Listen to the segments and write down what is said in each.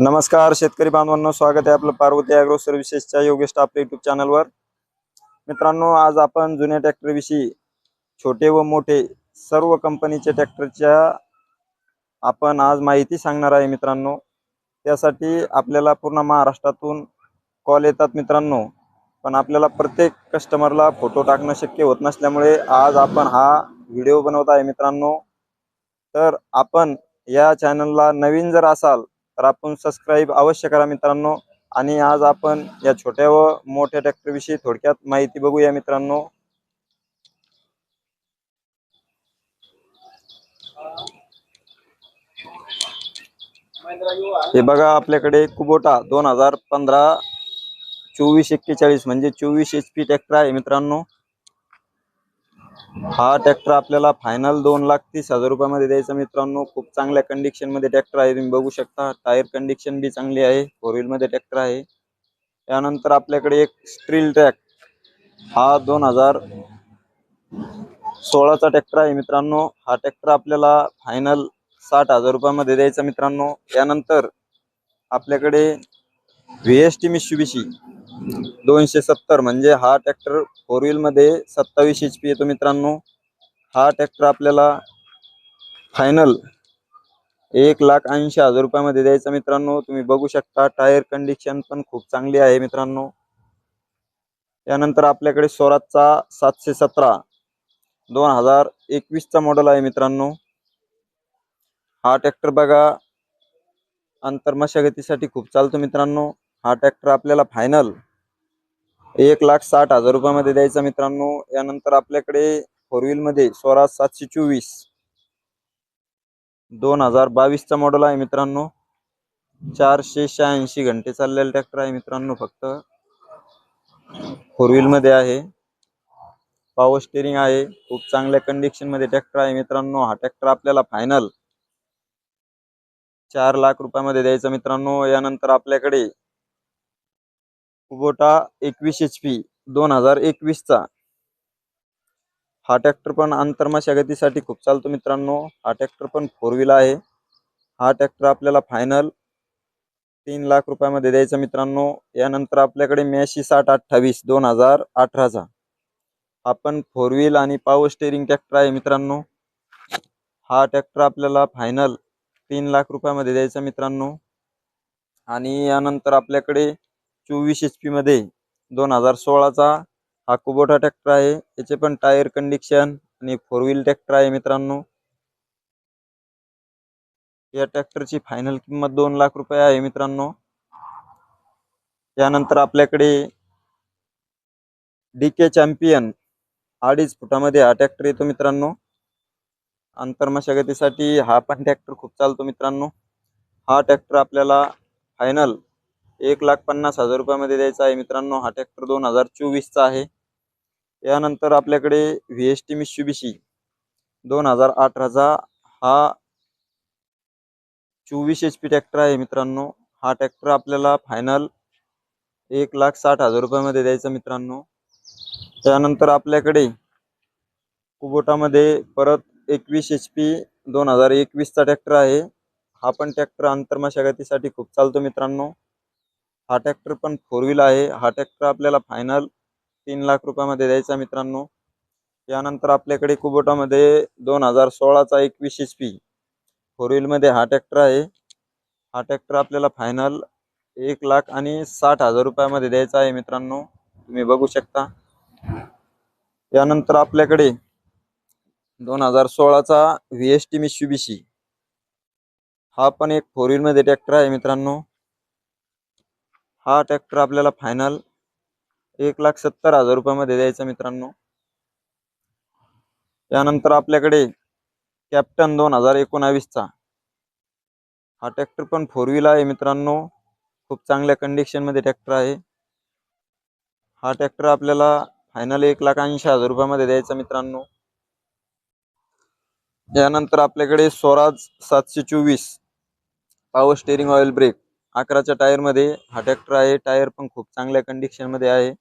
नमस्कार शेतकरी बांधवांनो स्वागत आहे आपलं पार्वती अॅग्रो सर्व्हिसेसच्या योगेश आपल्या युट्यूब चॅनलवर मित्रांनो आज आपण जुन्या ट्रॅक्टरविषयी छोटे व मोठे सर्व कंपनीच्या ट्रॅक्टरच्या आपण आज माहिती सांगणार आहे मित्रांनो. त्यासाठी आपल्याला पूर्ण महाराष्ट्रातून कॉल येतात मित्रांनो. पण आपल्याला प्रत्येक कस्टमरला फोटो टाकणं शक्य होत नसल्यामुळे आज आपण हा व्हिडिओ बनवत आहे मित्रांनो. तर आपण या चॅनलला नवीन जर असाल तर आपण सबस्क्राईब अवश्य करा मित्रांनो. आणि आज आपण या छोट्या व मोठ्या ट्रॅक्टरविषयी थोडक्यात माहिती बघूया मित्रांनो. हे बघा आपल्याकडे कुबोटा दोन हजार पंधरा चोवीस एक्केचाळीस म्हणजे चोवीस एच पी ट्रॅक्टर आहे मित्रांनो. हा ट्रॅक्टर आपल्याला फायनल दोन लाख तीस हजार रुपयामध्ये द्यायचा मित्रांनो. खूप चांगल्या कंडिशनमध्ये ट्रॅक्टर आहे. तुम्ही बघू शकता टायर कंडिशन बी चांगली आहे. फोर व्हील मध्ये ट्रॅक्टर आहे. त्यानंतर आपल्याकडे एक स्ट्रील ट्रॅक हा दोन हजार सोळाचा ट्रॅक्टर आहे मित्रांनो. हा ट्रॅक्टर आपल्याला फायनल साठ हजार रुपयामध्ये द्यायचा मित्रांनो. यानंतर आपल्याकडे व्ही एस टी मिशुबिशी दोनशे सत्तर म्हणजे हा ट्रॅक्टर फोर व्हील मध्ये सत्तावीस एच पी येतो मित्रांनो. हा ट्रॅक्टर आपल्याला फायनल एक लाख ऐंशी हजार रुपयामध्ये द्यायचा मित्रांनो. तुम्ही बघू शकता टायर कंडिशन पण खूप चांगली आहे मित्रांनो. त्यानंतर आपल्याकडे स्वराजचा सातशे सतरा दोन हजार एकवीसचा मॉडेल आहे मित्रांनो. हा ट्रॅक्टर बघा अंतर मशागतीसाठी खूप चालतो मित्रांनो. हा ट्रॅक्टर आपल्याला फायनल एक लाख साठ हजार रुपयामध्ये द्यायचा मित्रांनो. यानंतर आपल्याकडे फोर व्हील मध्ये स्वराज सातशे चोवीस दोन हजार बावीसचा मॉडेल आहे मित्रांनो. चारशे शहाऐंशी घंटे चाललेला ट्रॅक्टर आहे मित्रांनो फक्त. फोर व्हील मध्ये आहे. पॉवर स्टेरिंग आहे. खूप चांगल्या कंडिशनमध्ये ट्रॅक्टर आहे मित्रांनो. हा ट्रॅक्टर आपल्याला फायनल चार लाख रुपयामध्ये द्यायचा मित्रांनो. यानंतर आपल्याकडे कुबोटा एकवीस एच पी दोन हजार एकवीसचा. हा ट्रॅक्टर पण आंतरमशागतीसाठी खूप चालतो मित्रांनो. हा ट्रॅक्टर पण फोर व्हीलर आहे. हा ट्रॅक्टर आपल्याला फायनल तीन लाख रुपयामध्ये द्यायचा मित्रांनो. यानंतर आपल्याकडे मेशी साठ अठ्ठावीस दोन हजार अठराचा. हा पण फोर व्हील आणि पॉवर स्टेरिंग ट्रॅक्टर आहे मित्रांनो. हा ट्रॅक्टर आपल्याला फायनल तीन लाख रुपयामध्ये द्यायचा मित्रांनो. आणि यानंतर आपल्याकडे चोवीस एच पी मध्ये दोन हजार सोळाचा हा कुबोटा ट्रॅक्टर आहे. याचे पण टायर कंडिशन आणि फोर व्हील ट्रॅक्टर आहे मित्रांनो. या ट्रॅक्टरची फायनल किंमत दोन लाख रुपये आहे मित्रांनो. त्यानंतर आपल्याकडे डी के चॅम्पियन अडीच फुटामध्ये हा ट्रॅक्टर येतो मित्रांनो. आंतरमशागतीसाठी हा पण ट्रॅक्टर खूप चालतो मित्रांनो. हा ट्रॅक्टर आपल्याला फायनल एक लाख पन्नास हजार रुपयामध्ये द्यायचा आहे. मित्रांनो हा ट्रॅक्टर दोन हजार चोवीसचा आहे. यानंतर आपल्याकडे व्ही एस टी मिशुबिशी दोन हजार अठराचा हा चोवीस एच पी ट्रॅक्टर आहे मित्रांनो. हा ट्रॅक्टर आपल्याला फायनल एक लाख साठ हजार रुपयामध्ये द्यायचा मित्रांनो. त्यानंतर आपल्याकडे कुबोटामध्ये परत एकवीस एच पी दोन हजार एकवीसचा ट्रॅक्टर आहे. हा पण ट्रॅक्टर आंतरमशागतीसाठी खूप चालतो मित्रांनो. हा ट्रॅक्टर पण फोर व्हील आहे. हा ट्रॅक्टर आपल्याला फायनल तीन लाख रुपयामध्ये द्यायचा मित्रांनो. यानंतर आपल्याकडे कुबोटामध्ये दोन हजार सोळाचा एकवीस एच पी फोर व्हीलमध्ये हा ट्रॅक्टर आहे. हा ट्रॅक्टर आपल्याला फायनल एक लाख आणि साठ हजार रुपयामध्ये द्यायचा आहे मित्रांनो. तुम्ही बघू शकता. यानंतर आपल्याकडे दोन हजार सोळाचा व्ही एस टी मिशुबिशी हा पण एक फोर व्हीलमध्ये ट्रॅक्टर आहे मित्रांनो. हा ट्रॅक्टर आपल्याला फायनल एक लाख सत्तर हजार रुपयामध्ये द्यायचा मित्रांनो. त्यानंतर आपल्याकडे कॅप्टन दोन हजार एकोणावीसचा. हा ट्रॅक्टर पण फोर व्हील आहे मित्रांनो. खूप चांगल्या कंडिशनमध्ये ट्रॅक्टर आहे. हा ट्रॅक्टर आपल्याला फायनल एक लाख ऐंशी हजार रुपयामध्ये द्यायचा मित्रांनो. यानंतर आपल्याकडे स्वराज सातशे चोवीस पॉवर स्टेरिंग ऑइल ब्रेक अकराच्या टायरमध्ये. हा ट्रॅक्टर आहे. टायर पण खूप चांगल्या कंडिशनमध्ये आहे.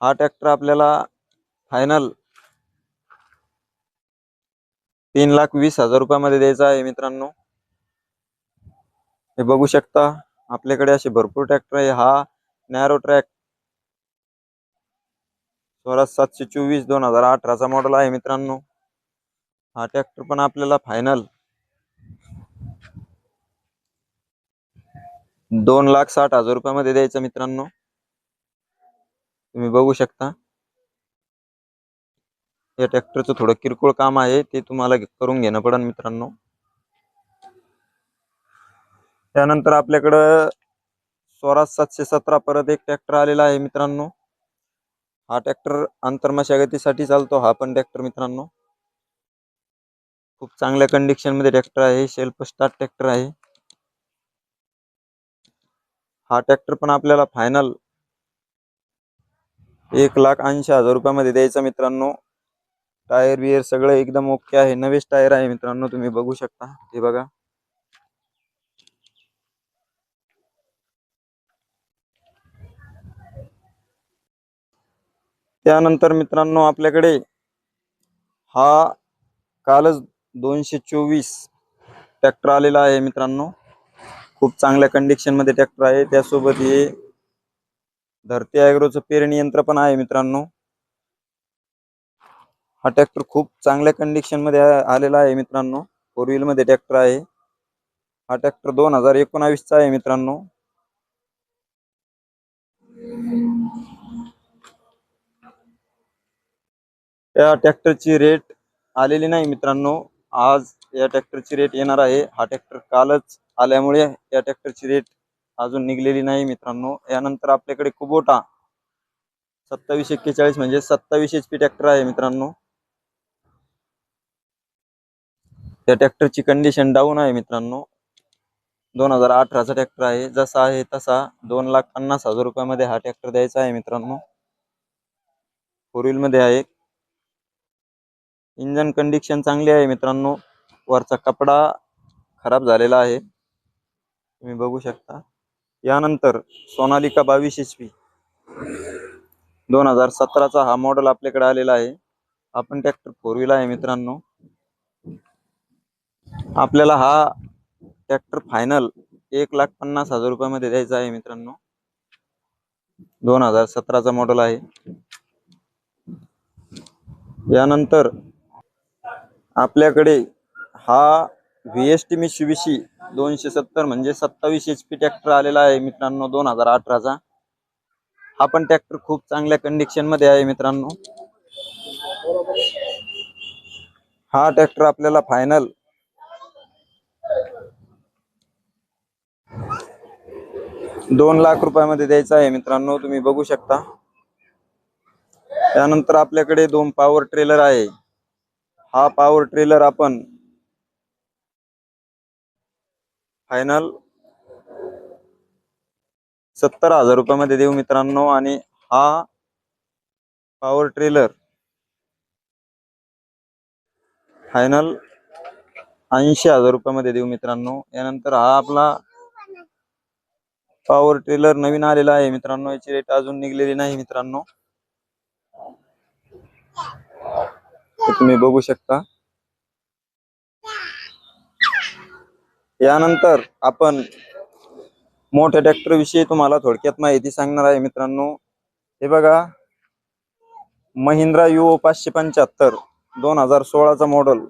हा ट्रॅक्टर आपल्याला फायनल तीन लाख वीस हजार रुपयामध्ये द्यायचा आहे मित्रांनो. हे बघू शकता आपल्याकडे असे भरपूर ट्रॅक्टर आहे. हा नॅरो ट्रॅक स्वराज सातशे चोवीस दोन हजार अठराचा मॉडेल आहे मित्रांनो. हा ट्रॅक्टर पण आपल्याला फायनल दोन लाख साठ हजार रुपयामध्ये द्यायचा मित्रांनो. तुम्ही बघू शकता. या ट्रॅक्टरचं थोडं किरकोळ काम आहे ते तुम्हाला करून घेणं पडेल मित्रांनो. त्यानंतर आपल्याकडं स्वराज सातशे सतरा परत एक ट्रॅक्टर आलेला आहे मित्रांनो. हा ट्रॅक्टर आंतरमशागतीसाठी चालतो हा पण ट्रॅक्टर मित्रांनो. खूप चांगल्या कंडिशनमध्ये ट्रॅक्टर आहे शेल्फ स्टार्ट ट्रॅक्टर आहे. हा ट्रॅक्टर पण आपल्याला फायनल एक लाख ऐंशी हजार रुपयामध्ये द्यायचा मित्रांनो. टायर बियर सगळं एकदम ओके आहे. नवेच टायर आहे मित्रांनो तुम्ही बघू शकता. हे बघा. त्यानंतर मित्रांनो आपल्याकडे हा कालच दोनशे चोवीस ट्रॅक्टर आलेला आहे मित्रांनो. खूप चांगल्या कंडिशनमध्ये ट्रॅक्टर आहे. त्यासोबत हे धरती ॲग्रोचं पेरणी यंत्र पण आहे मित्रांनो. हा ट्रॅक्टर खूप चांगल्या कंडिशनमध्ये आलेला आहे मित्रांनो. फोर व्हील मध्ये ट्रॅक्टर आहे. हा ट्रॅक्टर दोन हजार एकोणावीसचा आहे मित्रांनो. या ट्रॅक्टरची रेट आलेली नाही मित्रांनो. आज या ट्रॅक्टरची रेट येणार आहे. हा ट्रॅक्टर कालच आल्यामुळे या ट्रॅक्टरची रेट अजून निघलेली नाही मित्रांनो. यानंतर आपल्याकडे कुबोटा सत्तावीस एक्केचाळीस म्हणजे सत्तावीस एच पी ट्रॅक्टर आहे मित्रांनो. या ट्रॅक्टरची कंडिशन डाऊन आहे मित्रांनो. दोन हजार अठराचा ट्रॅक्टर आहे. जसा आहे तसा दोन लाख पन्नास हजार रुपयामध्ये हा ट्रॅक्टर द्यायचा आहे मित्रांनो. फोर व्हीलमध्ये आहे. इंजन कंडिशन चांगली आहे मित्रांनो. वरचा कपडा खराब झालेला आहे. तुम्ही बघू शकता. यानंतर सोनालिका बावीस एच पी. दोन हजार सतराचा हा मॉडेल आपल्याकडे आलेला आहे. आपण ट्रॅक्टर फोर व्हीलर आहे मित्रांनो. आपल्याला हा ट्रॅक्टर फायनल एक लाख पन्नास हजार रुपयामध्ये द्यायचा आहे मित्रांनो. दोन हजार सतराचा मॉडेल आहे. यानंतर आपल्याकडे हा व्ही एस टी मिशिबिशी दोनशे सत्तर म्हणजे सत्तावीस एच पी ट्रॅक्टर आलेला आहे मित्रांनो दोन हजार अठराचा. हा पण ट्रॅक्टर खूप चांगल्या कंडिशनमध्ये आहे मित्रांनो. हा ट्रॅक्टर आपल्याला फायनल दोन लाख रुपयामध्ये द्यायचा आहे मित्रांनो तुम्ही बघू शकता. त्यानंतर आपल्याकडे दोन पॉवर ट्रेलर आहे. हा पॉवर ट्रेलर आपण फायनल सत्तर हजार रुपयामध्ये देऊ मित्रांनो आणि हा पॉवर ट्रेलर फायनल ऐंशी हजार रुपयामध्ये देऊ मित्रांनो. यानंतर हा आपला पॉवर ट्रेलर नवीन आलेला आहे मित्रांनो. याची रेट अजून निघलेली नाही मित्रांनो. तुम्ही बघू शकता. यानंतर आपण मोठ्या ट्रॅक्टर विषयी तुम्हाला थोडक्यात माहिती सांगणार आहे मित्रांनो. हे बघा महिंद्रा युओ पाचशे पंच्याहत्तर दोन हजार सोळाचा मॉडेल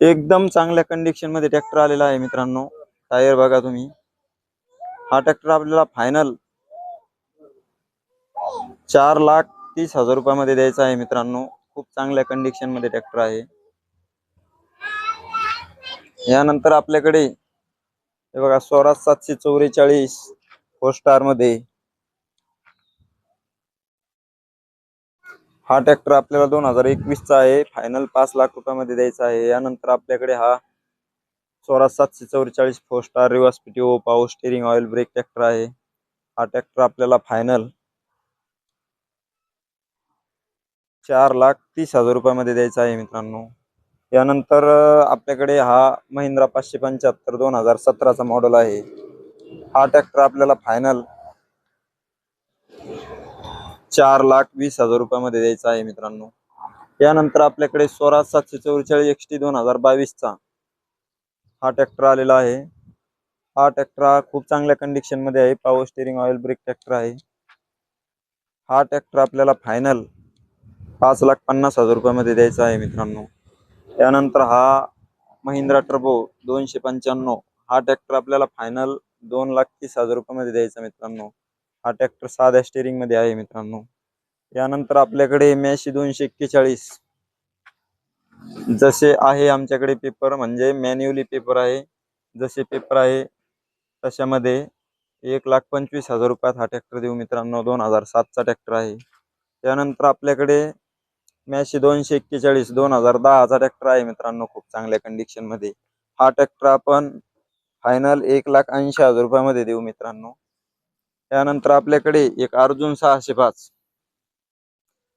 एकदम चांगल्या कंडिशनमध्ये ट्रॅक्टर आलेला आहे मित्रांनो. टायर बघा तुम्ही. हा ट्रॅक्टर आपल्याला फायनल चार लाख तीस हजार रुपयामध्ये द्यायचा आहे मित्रांनो. खूप चांगल्या कंडिशनमध्ये ट्रॅक्टर आहे. यानंतर आपल्याकडे हे बघा स्वराज सातशे चौवेचाळीस फोर स्टारमध्ये. हा ट्रॅक्टर आपल्याला दोन हजार एकवीस चा आहे. फायनल पाच लाख रुपयामध्ये द्यायचा आहे. यानंतर आपल्याकडे हा स्वराज सातशे चौवेचाळीस four star reverse PTO power steering oil brake tractor आहे. हा ट्रॅक्टर आपल्याला फायनल चार लाख तीस हजार रुपयामध्ये द्यायचा आहे मित्रांनो. यानंतर आपल्याकडे हा महिंद्रा पाचशे पंच्याहत्तर दोन हजार सतराचा मॉडेल आहे. हा ट्रॅक्टर आपल्याला फायनल चार लाख वीस हजार रुपयामध्ये द्यायचा आहे मित्रांनो. यानंतर आपल्याकडे स्वराज सातशे चौवेचाळीस एक्स टी दोन हजार बावीसचा हा ट्रॅक्टर आलेला आहे. हा ट्रॅक्टर हा खूप चांगल्या कंडिशनमध्ये आहे. Power steering oil brake tractor आहे. हा ट्रॅक्टर आपल्याला फायनल पाच लाख पन्नास हजार रुपयामध्ये द्यायचा आहे मित्रांनो. त्यानंतर हा महिंद्रा टर्बो दोनशे पंच्याण्णव हा ट्रॅक्टर आपल्याला फायनल दोन लाख तीस हजार रुपयामध्ये द्यायचा मित्रांनो. हा ट्रॅक्टर साध्या स्टेरिंगमध्ये आहे मित्रांनो. यानंतर आपल्याकडे मॅशी दोनशे एक्केचाळीस. जसे आहे आमच्याकडे पेपर म्हणजे मॅन्युअली पेपर आहे. जसे पेपर आहे तशामध्ये एक लाख पंचवीस हजार रुपयात हा ट्रॅक्टर देऊ मित्रांनो. दोन हजार सातचा ट्रॅक्टर आहे. त्यानंतर आपल्याकडे मॅशी दोनशे एक्केचाळीस दोन हजार दहाचा ट्रॅक्टर आहे मित्रांनो खूप चांगल्या कंडिशनमध्ये. हा ट्रॅक्टर आपण फायनल एक लाख ऐंशी हजार रुपयामध्ये देऊ मित्रांनो. त्यानंतर आपल्याकडे एक अर्जुन सहाशे पाच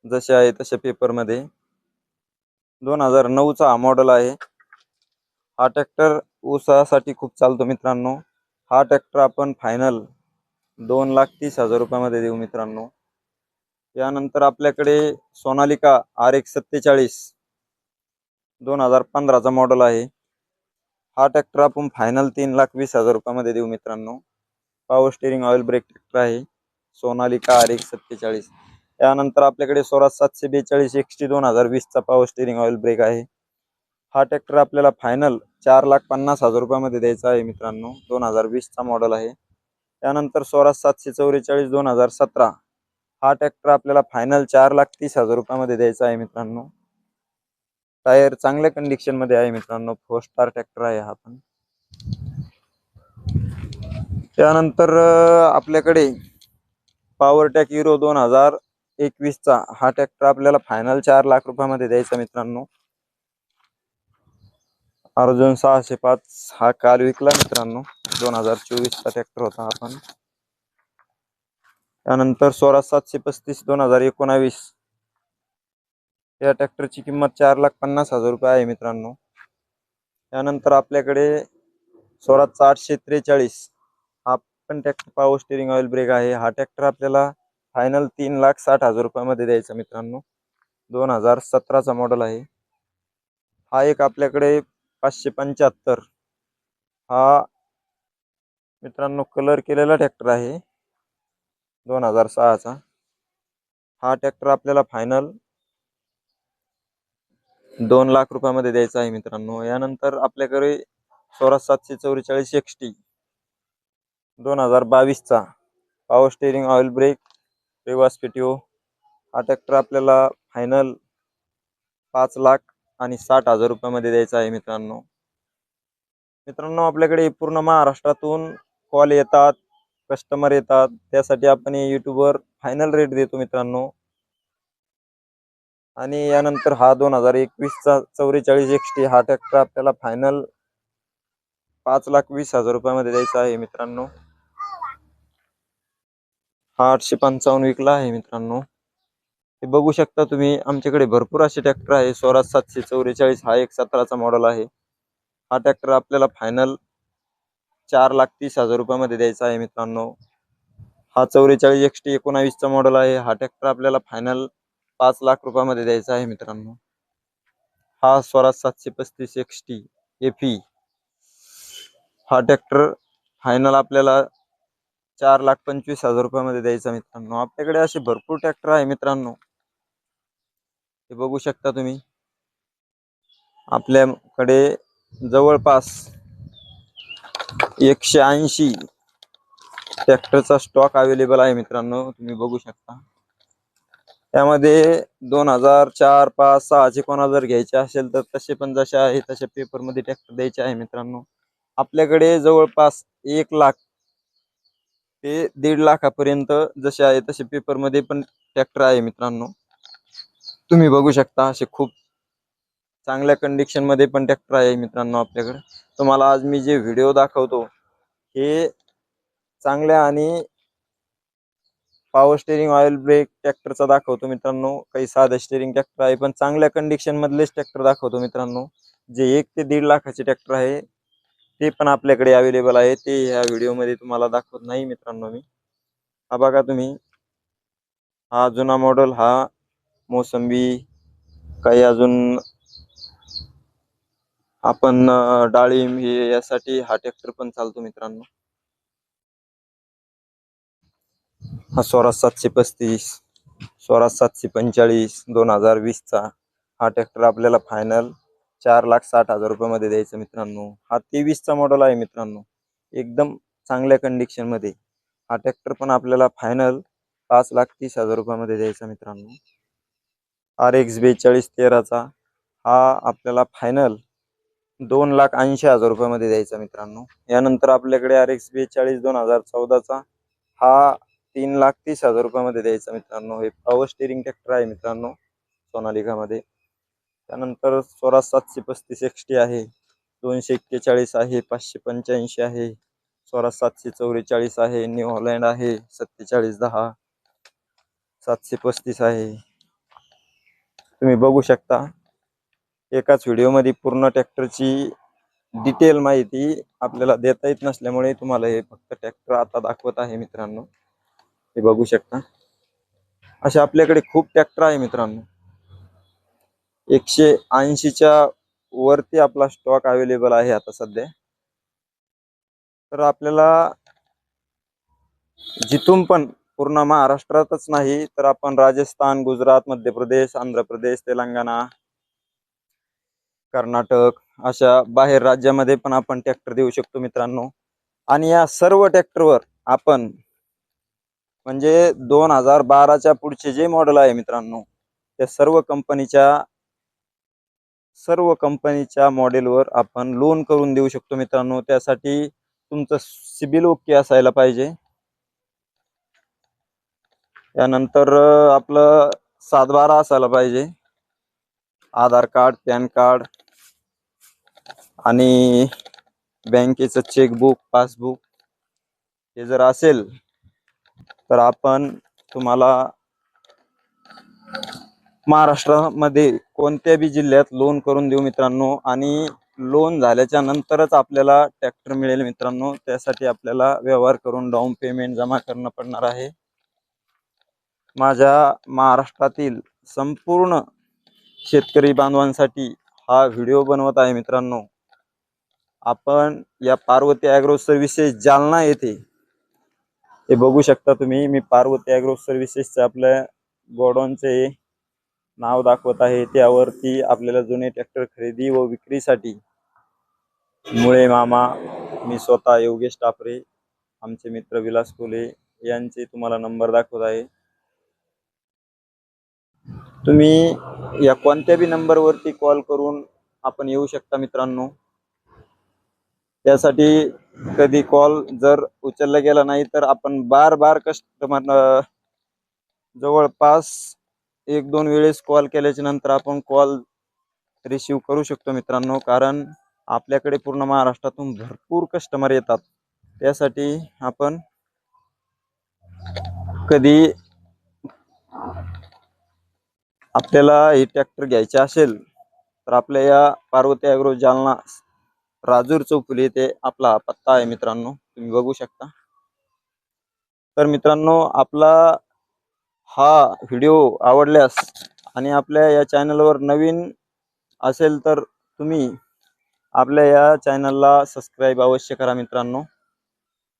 जसे आहे तसे पेपरमध्ये दोन हजार नऊचा हा मॉडेल आहे. हा ट्रॅक्टर ऊसासाठी खूप चालतो मित्रांनो. हा ट्रॅक्टर आपण फायनल दोन लाख तीस हजार रुपयामध्ये देऊ मित्रांनो. यानंतर आपल्याकडे सोनालिका आर एक सत्तेचाळीस दोन हजार पंधराचा मॉडेल आहे. हा ट्रॅक्टर आपण फायनल तीन लाख वीस हजार रुपयामध्ये देऊ मित्रांनो. Power steering oil brake tractor आहे. सोनालिका आर एक सत्तेचाळीस. यानंतर आपल्याकडे स्वराज सातशे बेचाळीस एक्सटी दोन हजार वीसचा पॉवर स्टेरिंग ऑइल ब्रेक आहे. हा ट्रॅक्टर आपल्याला फायनल चार लाख पन्नास हजार रुपयामध्ये द्यायचा आहे मित्रांनो. दोन हजार वीसचा मॉडेल आहे. त्यानंतर स्वराज सातशे चौवेचाळीस दोन हजार सतरा. हा ट्रॅक्टर आपल्याला फायनल चार लाख तीस हजार रुपयामध्ये द्यायचा आहे मित्रांनो. टायर चांगल्या कंडिशनमध्ये आहे मित्रांनो. फोर स्टार ट्रॅक्टर आहे हा पण. त्यानंतर आपल्याकडे पॉवर टॅक हिरो दोन हजार एकवीसचा हा ट्रॅक्टर आपल्याला फायनल चार लाख रुपयामध्ये द्यायचा मित्रांनो. अर्जुन सहाशे पाच हा काल विकला मित्रांनो. दोन हजार चोवीसचा ट्रॅक्टर होता आपण त्यानंतर सोळा सातशे पस्तीस दोन हजार एकोणावीस. या ट्रॅक्टरची किंमत चार लाख पन्नास हजार रुपये आहे मित्रांनो. त्यानंतर आपल्याकडे स्वराजचा आठशे त्रेचाळीस. हा पण tractor power steering oil brake आहे. हा ट्रॅक्टर आपल्याला फायनल तीन लाख साठ हजार रुपयामध्ये द्यायचा मित्रांनो. दोन हजार सतराचा मॉडेल आहे. हा एक आपल्याकडे पाचशे पंच्याहत्तर. हा मित्रांनो कलर केलेला ट्रॅक्टर आहे. दोन हजार सहाचा. हा ट्रॅक्टर आपल्याला फायनल दोन लाख रुपयामध्ये द्यायचा आहे मित्रांनो. यानंतर आपल्याकडे सोळा सातशे चौवेचाळीस एक्सटी दोन हजार बावीसचा. Power steering oil brake reverse PTO हा ट्रॅक्टर आपल्याला फायनल पाच लाख आणि साठ हजार रुपयामध्ये द्यायचा आहे मित्रांनो. मित्रांनो आपल्याकडे पूर्ण महाराष्ट्रातून कॉल येतात. कस्टमर येतात त्यासाठी आपण यूट्यूबवर फायनल रेट देतो मित्रांनो. आणि यानंतर हा दोन हजार एकवीसचा चौवेचाळीस एक्सटी हा ट्रॅक्टर आपल्याला फायनल पाच लाख वीस हजार रुपयामध्ये द्यायचा आहे मित्रांनो. हा आठशे पंचावन्न विकला आहे मित्रांनो. हे बघू शकता तुम्ही आमच्याकडे भरपूर असे ट्रॅक्टर आहे. स्वराज सातशे चौवेचाळीस हा एक सतराचा मॉडेल आहे. हा ट्रॅक्टर आपल्याला फायनल चार लाख तीस हजार रुपयामध्ये द्यायचा आहे मित्रांनो. हा चौवेचाळीस एक्सटी एकोणावीसचा मॉडेल आहे. हा ट्रॅक्टर आपल्याला फायनल पाच लाख रुपयामध्ये द्यायचा आहे मित्रांनो. हा स्वराज सातशे पस्तीस एक्सटी एफी हा ट्रॅक्टर फायनल आपल्याला चार लाख पंचवीस हजार रुपयामध्ये द्यायचा मित्रांनो. आपल्याकडे असे भरपूर ट्रॅक्टर आहे मित्रांनो. हे बघू शकता तुम्ही. आपल्याकडे जवळपास एकशे ऐंशी ट्रॅक्टरचा स्टॉक अवेलेबल आहे मित्रांनो तुम्ही बघू शकता. त्यामध्ये दोन हजार चार पाच सहाचे कोणाला जर घ्यायचे असेल तर तसे पण जसे आहे तसे पेपरमध्ये ट्रॅक्टर द्यायचे आहे मित्रांनो. आपल्याकडे जवळपास एक लाख ते दीड लाखापर्यंत जसे आहे तसे पेपरमध्ये पण ट्रॅक्टर आहे मित्रांनो. तुम्ही बघू शकता असे खूप चांगल्या कंडिशनमध्ये पण ट्रॅक्टर आहे मित्रांनो आपल्याकडे. तुम्हाला आज मी जे व्हिडिओ दाखवतो हे चांगल्या आणि पॉवर स्टेरिंग ऑइल ब्रेक ट्रॅक्टरचा दाखवतो मित्रांनो. काही साधा स्टेरिंग ट्रॅक्टर आहे पण चांगल्या कंडिशन मधलेच ट्रॅक्टर दाखवतो मित्रांनो. जे एक ते दीड लाखाचे ट्रॅक्टर आहे ते पण आपल्याकडे अवेलेबल आहे. ते ह्या व्हिडिओमध्ये तुम्हाला दाखवत नाही मित्रांनो मी. हा बघा तुम्ही. हा जुना मॉडेल हा मोसंबी काही अजून आपण अं, डाळिंब हे यासाठी हा ट्रॅक्टर पण चालतो मित्रांनो. हा स्वराज सातशे पस्तीस स्वराज सातशे पंचेचाळीस दोन हजार वीसचा हा ट्रॅक्टर आपल्याला फायनल चार लाख साठ हजार रुपयामध्ये द्यायचा मित्रांनो. हा तेवीसचा मॉडेल आहे मित्रांनो. एकदम चांगल्या कंडिशनमध्ये हा ट्रॅक्टर पण आपल्याला फायनल पाच लाख तीस हजार रुपयामध्ये द्यायचा मित्रांनो. आर एक्स बेचाळीस तेराचा हा आपल्याला फायनल दोन लाख ऐंशी हजार रुपयामध्ये द्यायचा मित्रांनो. यानंतर आपल्याकडे आर एक्स बेचाळीस दोन हजार चौदाचा हा तीन लाख तीस हजार रुपयामध्ये द्यायचा मित्रांनो. हे पॉवर स्टेरिंग ट्रॅक्टर आहे मित्रांनो सोनालिकामध्ये. त्यानंतर सोळा सातशे पस्तीस एक्सटी आहे दोनशे एक्केचाळीस आहे पाचशे पंच्याऐंशी आहे सोळा सातशे चौवेचाळीस आहे न्यू हॉलँड आहे सत्तेचाळीस दहा सातशे पस्तीस आहे. तुम्ही बघू शकता एकाच व्हिडिओमध्ये पूर्ण ट्रॅक्टरची डिटेल माहिती आपल्याला देता येत नसल्यामुळे तुम्हाला हे फक्त ट्रॅक्टर आता दाखवत आहे मित्रांनो. हे बघू शकता. असे आपल्याकडे खूप ट्रॅक्टर आहे मित्रांनो. एकशे ऐंशीच्या वरती आपला स्टॉक अवेलेबल आहे आता सध्या. तर आपल्याला जिथून पण पूर्ण महाराष्ट्रातच नाही तर आपण राजस्थान गुजरात मध्य प्रदेश आंध्र प्रदेश तेलंगणा कर्नाटक अशा बाहेर राज्यामध्ये पण आपण ट्रॅक्टर देऊ शकतो मित्रांनो. आणि या सर्व ट्रॅक्टरवर आपण म्हणजे दोन हजार बाराच्या पुढचे जे मॉडेल आहे मित्रांनो त्या सर्व कंपनीच्या सर्व कंपनीच्या मॉडेलवर आपण लोन करून देऊ शकतो मित्रांनो. त्यासाठी तुमचं सिबिल ओके असायला पाहिजे. त्यानंतर आपलं सातबारा असायला पाहिजे. आधार कार्ड पॅन कार्ड आणि बँकेचं चेकबुक पासबुक हे जर असेल तर आपण तुम्हाला महाराष्ट्रामध्ये कोणत्या बी जिल्ह्यात लोन करून देऊ मित्रांनो? आणि लोन झाल्याच्या नंतरच आपल्याला ट्रॅक्टर मिळेल मित्रांनो. त्यासाठी आपल्याला व्यवहार करून डाऊन पेमेंट जमा करणं पडणार आहे. माझ्या महाराष्ट्रातील संपूर्ण शेतकरी बांधवांसाठी हा व्हिडिओ बनवत आहे मित्रांनो. आपण या पार्वती ॲग्रो सर्व्हिसेस जालना येथे. हे बघू शकता तुम्ही मी पार्वती ॲग्रो सर्व्हिसेसचं आपल्या गोडाऊनचे नाव दाखवत आहे. त्यावरती आपल्याला जुने ट्रॅक्टर खरेदी व विक्रीसाठी मुळे मामा मी स्वतः योगेश टापरे आमचे मित्र विलास कोले यांचे तुम्हाला नंबर दाखवत आहे. तुम्ही या कोणत्या बी नंबरवरती कॉल करून आपण येऊ शकता मित्रांनो. त्यासाठी कधी कॉल जर उचलला गेला नाही तर आपण बार बार कस्टमर जवळपास एक दोन वेळेस कॉल केल्याच्यानंतर आपण कॉल रिसीव करू शकतो मित्रांनो. कारण आपल्याकडे पूर्ण महाराष्ट्रातून भरपूर कस्टमर येतात. त्यासाठी आपण कधी आपल्याला हे ट्रॅक्टर घ्यायचे असेल तर आपल्या या पार्वती ॲग्रो जालना राजूर चौफुली येथे आपला पत्ता आहे मित्रांनो. तुम्ही बघू शकता. तर मित्रांनो आपला हा व्हिडिओ आवडल्यास आणि आपल्या या चॅनलवर नवीन असेल तर तुम्ही आपल्या या चॅनलला सबस्क्राईब अवश्य करा मित्रांनो.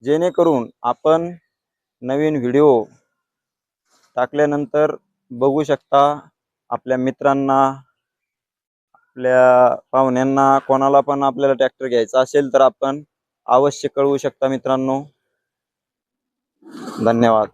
जेणेकरून आपण नवीन व्हिडिओ टाकल्यानंतर बघू शकता आपल्या मित्रांना आपल्या पाहुण्यांना कोणाला पण आपल्याला ट्रॅक्टर घ्यायचा असेल तर आपण अवश्य कळवू शकता मित्रांनो. धन्यवाद.